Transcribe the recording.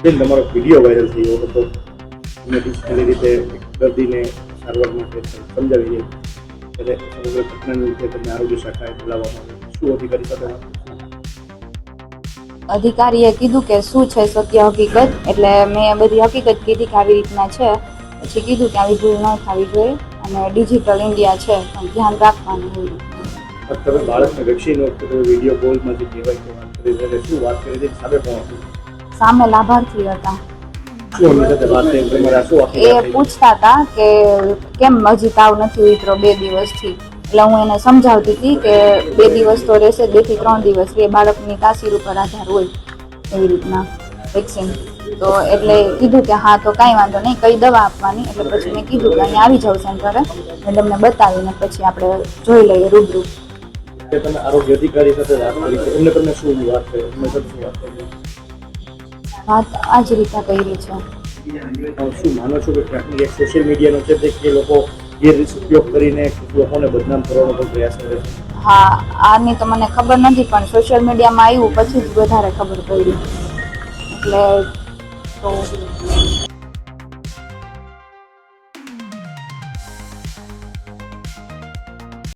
બેન તમારો video viral થયો હતો તમે ડિજિટલી રીતે દર્દીને સારવાર માટે સમજાવી ત્યારે સમગ્ર ઘટનાની રીતે તમને આરોગ્ય શાખાએ બોલાવવામાં આવ્યું. શું અધિકારી સાથે અધિકારીએ કીધું કે શું છે સત્ય હકીકત? એટલે મેં બધી હકીકત કીધી કે આવી રીતના છે. પછી કીધું કે આવી ભૂલ ન થવી જોઈએ અને ડિજિટલ ઇન્ડિયા છે પણ ધ્યાન રાખવાનું હોય. તમે બાળકને વેક્સિન વખતે તમે વીડિયો કોલમાંથી કહેવાય કે વાત કરી એટલે શું વાત કરી હતી સામે હતું સામે લાભાર્થી હતા. એ પૂછતા હતા કે કેમ હજી તાવ નથી ઉતરો બે દિવસથી. એટલે હું એને સમજાવતી હતી કે બે દિવસ તો રહેશે, બેથી ત્રણ દિવસ એ બાળકની તાસીર ઉપર આધાર હોય એવી રીતના વેક્સિન તો એટલે કીધું કે હા, તો કાંઈ વાંધો નહીં, કઈ દવા આપવાની? એટલે પછી મેં કીધું કે અહીંયા આવી જાઉં સેન્ટરે, મેં તમને બતાવીને પછી આપણે જોઈ લઈએ રૂબરૂ. તમે આરોગ્ય અધિકારી સાથે વાત કરી એમને તમને શું વાત કરી? વાત આ જ રીતે કરી છે. શું માનો છો કે ટ્રેકિંગ એક સોશિયલ મીડિયાનો છે તે કે લોકો ગેરરીત ઉપયોગ કરીને લોકોને બદનામ કરવાનો પણ પ્રયાસ કરે છે? હા આની તો મને ખબર નથી પણ સોશિયલ મીડિયામાં આવ્યું પછી જ વધારે ખબર પડી. એટલે તો